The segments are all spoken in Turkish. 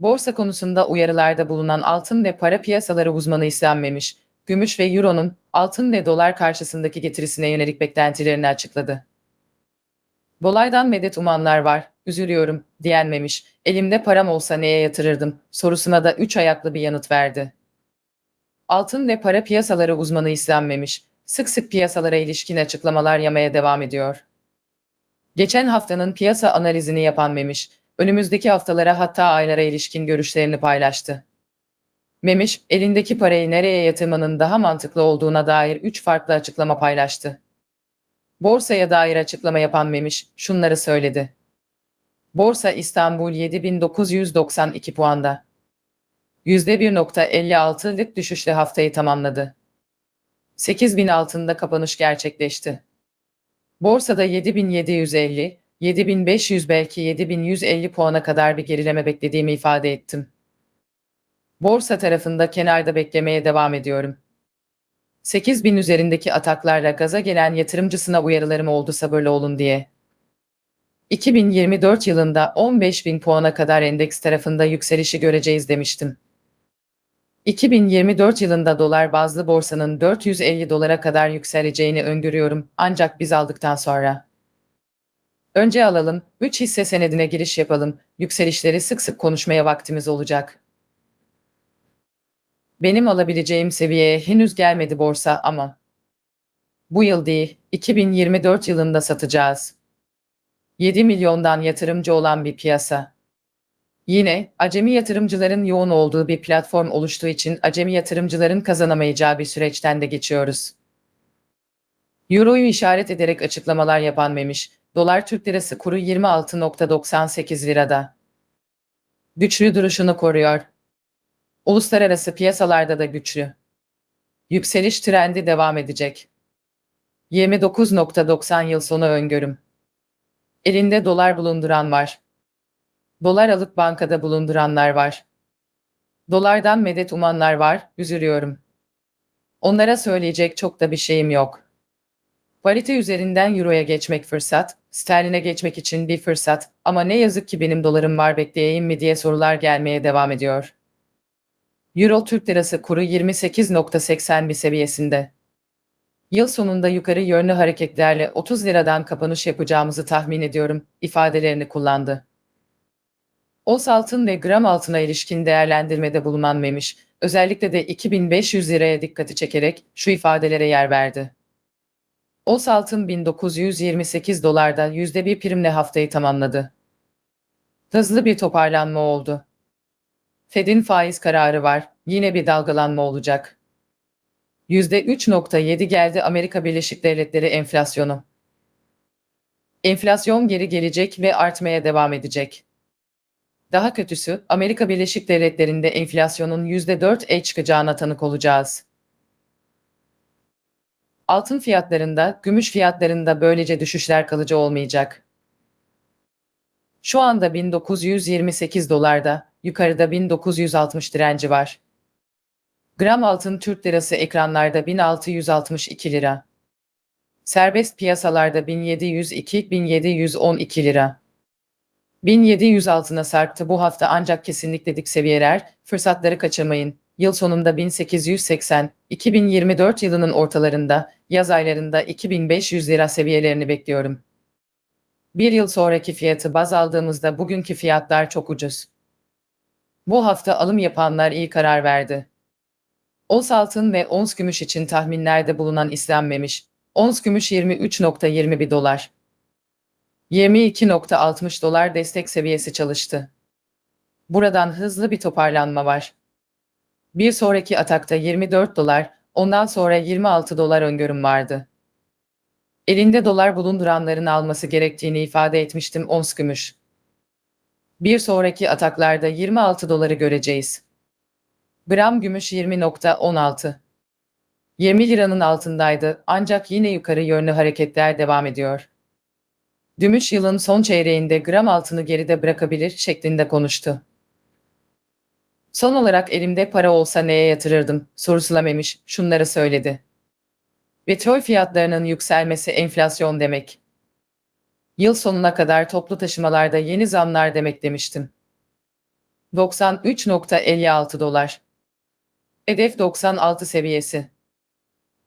Borsa konusunda uyarılarda bulunan altın ve para piyasaları uzmanı istenmemiş, gümüş ve euronun altın ve dolar karşısındaki getirisine yönelik beklentilerini açıkladı. Bolaydan medet umanlar var, üzülüyorum, diyenmemiş, elimde param olsa neye yatırırdım, sorusuna da üç ayaklı bir yanıt verdi. Altın ve para piyasaları uzmanı istenmemiş, sık sık piyasalara ilişkin açıklamalar yamaya devam ediyor. Geçen haftanın piyasa analizini yapan Memiş, önümüzdeki haftalara hatta aylara ilişkin görüşlerini paylaştı. Memiş, elindeki parayı nereye yatırmanın daha mantıklı olduğuna dair 3 farklı açıklama paylaştı. Borsaya dair açıklama yapan Memiş, şunları söyledi. Borsa İstanbul 7992 puanda. %1.56'lık düşüşle haftayı tamamladı. 8000 altında kapanış gerçekleşti. Borsada 7750, 7500 belki 7150 puana kadar bir gerileme beklediğimi ifade ettim. Borsa tarafında kenarda beklemeye devam ediyorum. 8000 üzerindeki ataklarla gaza gelen yatırımcısına uyarılarım oldu sabırlı olun diye. 2024 yılında 15.000 puana kadar endeks tarafında yükselişi göreceğiz demiştim. 2024 yılında dolar bazlı borsanın 450 dolara kadar yükseleceğini öngörüyorum ancak biz aldıktan sonra. Önce alalım, 3 hisse senedine giriş yapalım, yükselişleri sık sık konuşmaya vaktimiz olacak. Benim alabileceğim seviyeye henüz gelmedi borsa ama. Bu yıl değil, 2024 yılında satacağız. 7 milyondan yatırımcı olan bir piyasa. Yine acemi yatırımcıların yoğun olduğu bir platform oluştuğu için acemi yatırımcıların kazanamayacağı bir süreçten de geçiyoruz. Euro'yu işaret ederek açıklamalar yapan Memiş, dolar Türk lirası kuru 26.98 lirada. Güçlü duruşunu koruyor. Uluslararası piyasalarda da güçlü. Yükseliş trendi devam edecek. 29.90 yıl sonu öngörüm. Elinde dolar bulunduran var. Dolar alıp bankada bulunduranlar var. Dolardan medet umanlar var, üzülüyorum. Onlara söyleyecek çok da bir şeyim yok. Parite üzerinden euroya geçmek fırsat, sterline geçmek için bir fırsat ama ne yazık ki benim dolarım var bekleyeyim mi diye sorular gelmeye devam ediyor. Euro Türk Lirası kuru 28.81 seviyesinde. Yıl sonunda yukarı yönlü hareketlerle 30 liradan kapanış yapacağımızı tahmin ediyorum ifadelerini kullandı. Ons altın ve gram altına ilişkin değerlendirmede bulunan Memiş, özellikle de 2500 liraya dikkati çekerek şu ifadelere yer verdi. Ons altın 1928 dolarda %1 primle haftayı tamamladı. Hızlı bir toparlanma oldu. Fed'in faiz kararı var, yine bir dalgalanma olacak. %3.7 geldi Amerika Birleşik Devletleri enflasyonu. Enflasyon geri gelecek ve artmaya devam edecek. Daha kötüsü, Amerika Birleşik Devletleri'nde enflasyonun %4'e çıkacağına tanık olacağız. Altın fiyatlarında, gümüş fiyatlarında böylece düşüşler kalıcı olmayacak. Şu anda 1928 dolarda, yukarıda 1960 direnci var. Gram altın Türk lirası ekranlarda 1662 lira. Serbest piyasalarda 1702-1712 lira. 1700 altına sarktı bu hafta ancak kesinlikle dik seviyeler, fırsatları kaçırmayın. Yıl sonunda 1880, 2024 yılının ortalarında, yaz aylarında 2500 lira seviyelerini bekliyorum. Bir yıl sonraki fiyatı baz aldığımızda bugünkü fiyatlar çok ucuz. Bu hafta alım yapanlar iyi karar verdi. Ons altın ve ons gümüş için tahminlerde bulunan istenmemiş. Ons gümüş 23.21 dolar. 22.60 dolar destek seviyesi çalıştı. Buradan hızlı bir toparlanma var. Bir sonraki atakta 24 dolar, ondan sonra 26 dolar öngörüm vardı. Elinde dolar bulunduranların alması gerektiğini ifade etmiştim ons gümüş. Bir sonraki ataklarda 26 doları göreceğiz. Gram gümüş 20.16. 20 liranın altındaydı ancak yine yukarı yönlü hareketler devam ediyor. Gümüş yılın son çeyreğinde gram altını geride bırakabilir şeklinde konuştu. Son olarak elimde para olsa neye yatırırdım sorusuna Memiş şunları söyledi. Petrol fiyatlarının yükselmesi enflasyon demek. Yıl sonuna kadar toplu taşımalarda yeni zamlar demek demiştim. 93.56 dolar. Hedef 96 seviyesi.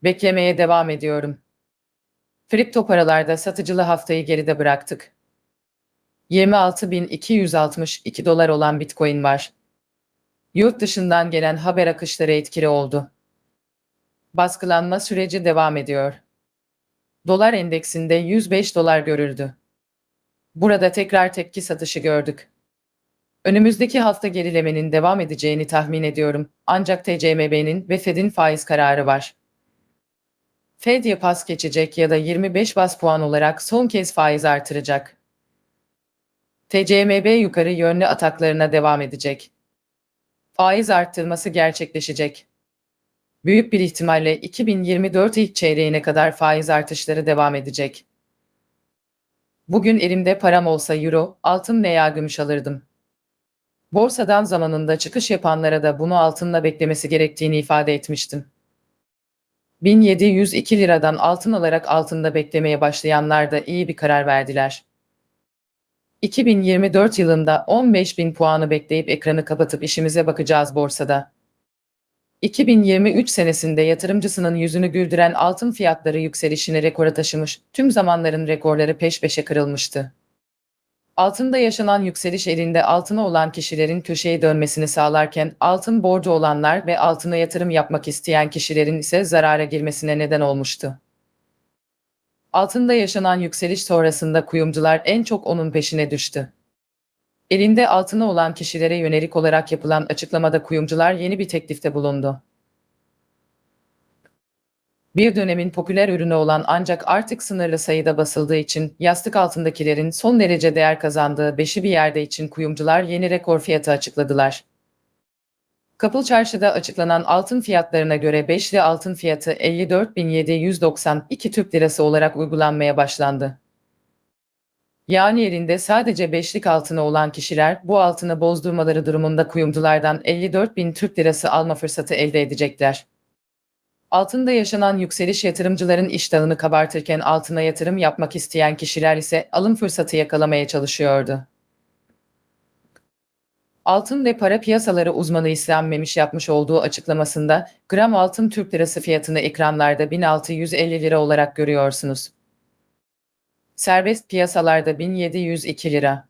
Beklemeye devam ediyorum. Kripto paralarda satıcılı haftayı geride bıraktık. 26.262 dolar olan Bitcoin var. Yurt dışından gelen haber akışları etkili oldu. Baskılanma süreci devam ediyor. Dolar endeksinde 105 dolar görüldü. Burada tekrar tepki satışı gördük. Önümüzdeki hafta gerilemenin devam edeceğini tahmin ediyorum. Ancak TCMB'nin ve Fed'in faiz kararı var. Fed ya pas geçecek ya da 25 bas puan olarak son kez faiz artıracak. TCMB yukarı yönlü ataklarına devam edecek. Faiz arttırması gerçekleşecek. Büyük bir ihtimalle 2024 ilk çeyreğine kadar faiz artışları devam edecek. Bugün elimde param olsa euro, altın veya gümüş alırdım. Borsadan zamanında çıkış yapanlara da bunu altınla beklemesi gerektiğini ifade etmiştim. 1702 liradan altın alarak altında beklemeye başlayanlar da iyi bir karar verdiler. 2024 yılında 15.000 puanı bekleyip ekranı kapatıp işimize bakacağız borsada. 2023 senesinde yatırımcısının yüzünü güldüren altın fiyatları yükselişini rekora taşımış, tüm zamanların rekorları peş peşe kırılmıştı. Altında yaşanan yükseliş elinde altına olan kişilerin köşeye dönmesini sağlarken altın borcu olanlar ve altına yatırım yapmak isteyen kişilerin ise zarara girmesine neden olmuştu. Altında yaşanan yükseliş sonrasında kuyumcular en çok onun peşine düştü. Elinde altına olan kişilere yönelik olarak yapılan açıklamada kuyumcular yeni bir teklifte bulundu. Bir dönemin popüler ürünü olan ancak artık sınırlı sayıda basıldığı için yastık altındakilerin son derece değer kazandığı beşi bir yerde için kuyumcular yeni rekor fiyatı açıkladılar. Kapıl Çarşı'da açıklanan altın fiyatlarına göre beşli altın fiyatı 54.792 Türk Lirası olarak uygulanmaya başlandı. Yani elinde sadece beşlik altını olan kişiler bu altını bozdurmaları durumunda kuyumculardan 54.000 Türk Lirası alma fırsatı elde edecekler. Altında yaşanan yükseliş yatırımcıların iştahını kabartırken altına yatırım yapmak isteyen kişiler ise alım fırsatı yakalamaya çalışıyordu. Altın ve para piyasaları uzmanı İslam Memiş yapmış olduğu açıklamasında gram altın Türk lirası fiyatını ekranlarda 1650 lira olarak görüyorsunuz. Serbest piyasalarda 1702 lira.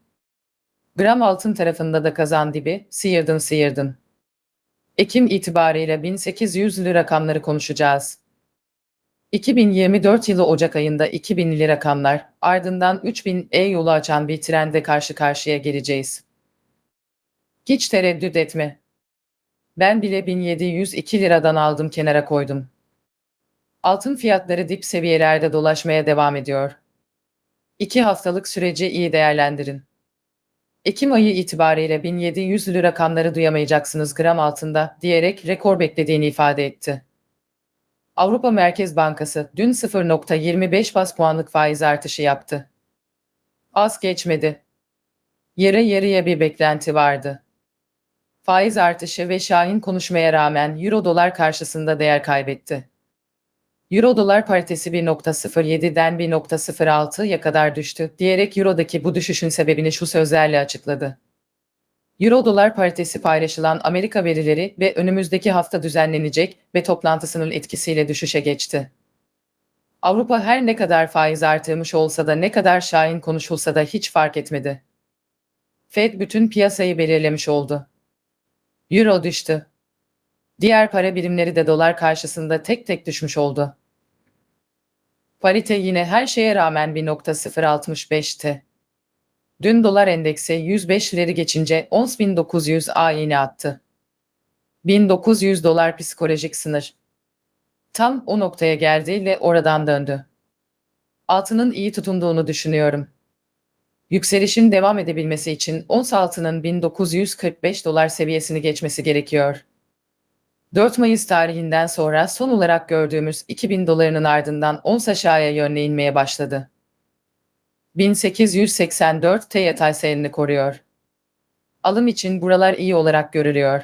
Gram altın tarafında da kazan dibi, sıyırdın sıyırdın. Ekim itibariyle 1800'lü rakamları konuşacağız. 2024 yılı Ocak ayında 2000'li rakamlar, ardından 3000 E yolu açan bir trende karşı karşıya geleceğiz. Hiç tereddüt etme. Ben bile 1702 liradan aldım kenara koydum. Altın fiyatları dip seviyelerde dolaşmaya devam ediyor. İki haftalık süreci iyi değerlendirin. Ekim ayı itibariyle 1700 lira rakamları duyamayacaksınız gram altında diyerek rekor beklediğini ifade etti. Avrupa Merkez Bankası dün 0.25 bas puanlık faiz artışı yaptı. Az geçmedi. Yarı yarıya bir beklenti vardı. Faiz artışı ve şahin konuşmaya rağmen euro dolar karşısında değer kaybetti. Euro dolar paritesi 1.07'den 1.06'ya kadar düştü diyerek Euro'daki bu düşüşün sebebini şu sözlerle açıkladı. Euro dolar paritesi paylaşılan Amerika verileri ve önümüzdeki hafta düzenlenecek ve toplantısının etkisiyle düşüşe geçti. Avrupa her ne kadar faiz artırmış olsa da ne kadar şahin konuşulsa da hiç fark etmedi. Fed bütün piyasayı belirlemiş oldu. Euro düştü. Diğer para birimleri de dolar karşısında tek tek düşmüş oldu. Parite yine her şeye rağmen 1.065'ti. Dün dolar endeksi 105'leri geçince 10.900 A attı. 1900 dolar psikolojik sınır. Tam o noktaya geldi ve oradan döndü. Altının iyi tutunduğunu düşünüyorum. Yükselişin devam edebilmesi için ons altının 1945 dolar seviyesini geçmesi gerekiyor. 4 Mayıs tarihinden sonra son olarak gördüğümüz 2000 dolarının ardından ons aşağıya yönle inmeye başladı. 1884 T yatay seyrini koruyor. Alım için buralar iyi olarak görülüyor.